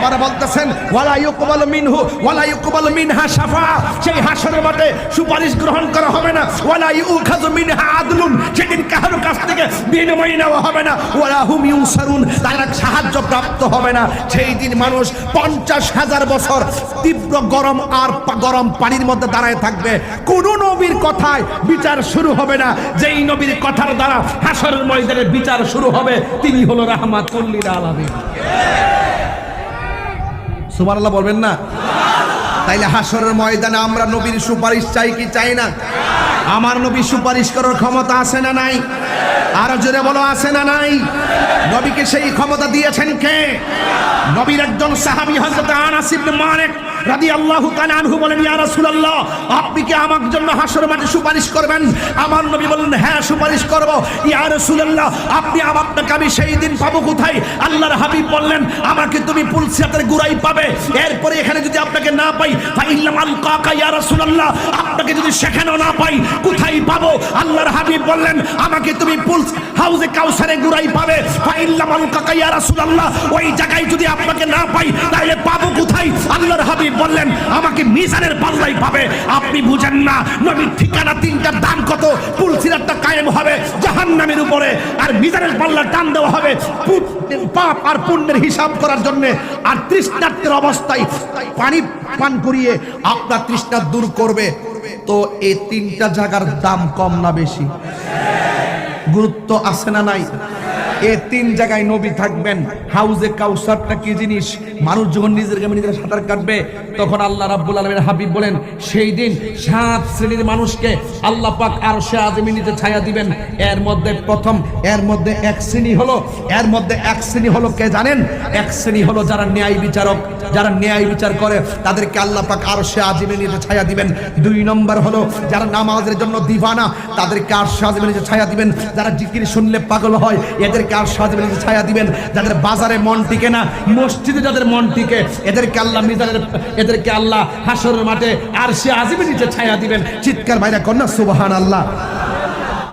আবার বলতেছেন, ওয়ালা মিনহু, ওয়ালা মিনহা শাফা। সেই হাসরের মাঠে সুপারিশ গ্রহণ করা হবে না। ওয়ালা ইউখাযু মিনহা আদলুন, সেদিন কারও কাছ থেকে বিনিময় নেওয়া হবে না। ওয়ালা হুম ইউসারুন তারা সাহায্য প্রাপ্ত হবে না। সেই দিন মানুষ পঞ্চাশ হাজার বছর তীব্র গরম আর গরম পানির মধ্যে দাঁড়ায় থাকবে। কোন নবীর কথায় বিচার শুরু হবে না। যেই নবীর কথার দ্বারা হাসরের ময়দানে বিচার শুরু হবে, তিনি হলো রাহমাতুল্লিল আলামিন। সুবহানাল্লাহ বলবেন না? তাইলে হাসরের ময়দানে আমরা নবীর সুপারিশ চাই কি চাই না? আমার নবী সুপারিশ করার ক্ষমতা আছে না নাই? আরও জোরে বলো, আছে না নাই? নবীকে সেই ক্ষমতা দিয়েছেন কে? নবীর একজন সাহাবি হযরত আনাস ইবনে মালিক রাদিয়াল্লাহু তাআলা আনহু বলেন, ইয়া রাসূলুল্লাহ, আপনি কি আমার জন্য হাসর মাঠে সুপারিশ করবেন? আমার নবী বলেন হ্যাঁ সুপারিশ করব। ইয়া রাসূলুল্লাহ, আপনি আপনাকে আমি সেই দিন পাবো কোথায়? আল্লাহর হাবিব বললেন, আমাকে তুমি পুলসিয়াতের গুড়াই পাবে। এরপরে এখানে যদি আপনাকে না পাই ফাইল্লাম আল কাকা, ইয়া রাসূলুল্লাহ, আপনাকে যদি সেখানেও না পাই, কোথায় পাবো? আল্লাহর হাবিব বললেন, আমাকে তুমি পুলস, হাউজে কাউসারে গুড়াই পাবে। ফাইল্লাম আল কাকা, ইয়া রাসূলুল্লাহ, ওই জায়গায় যদি আপনাকে না পাই, তাহলে পাবো মিজানের পাল্লাই পাবে। আপনি বুঝেন না, নবীর ঠিকানা তিনটার দাম কত পুলসিরাতটা কায়েম হবে জাহান্নামের উপরে, আর মিজানের পাল্লা টান দেওয়া হবে পাপ আর পুণ্যের হিসাব করার জন্য। আর তৃষ্ণার্তের অবস্থায় পানি পান করিয়ে আপনার তৃষ্ণা দূর করবে। তো এই তিনটা জায়গার দাম কম না বেশি? গুরুত্ব আছে না নাই? এ তিন জায়গায় নবী থাকবেন। হাউজে কাউসারটা কি জিনিস? মানুষ যখন নিজের সাঁতার কাটবে, তখন আল্লাহ রাব্বুল আলমের হাবিব বলেন, সেই দিন সাত শ্রেণির মানুষকে আল্লাহ পাক আর সে আজমি নিতে ছায়া দিবেন। এর মধ্যে প্রথম, এর মধ্যে এক শ্রেণি হলো, এর মধ্যে এক শ্রেণি হলো কে জানেন? এক শ্রেণি হলো যারা ন্যায় বিচারক। যারা ন্যায় বিচার করে, তাদেরকে আল্লাহ পাক আর সে আজিমে ছায়া দিবেন। দুই নম্বর হলো, যারা নামাজের জন্য দিবানা, তাদেরকে আর সে আজিমে ছায়া দিবেন। যারা জিকির শুনলে পাগল হয়, এদেরকে আর সহজে ছায়া দিবেন। যাদের বাজারে মন টিকে না, মসজিদে যাদের মন টিকে, এদেরকে আল্লাহ মিজানের, এদেরকে আল্লাহ হাসরের মাঠে আর সে আজিমে নিচে ছায়া দিবেন। চিৎকার বাইরে কন্যা সুবাহান আল্লাহ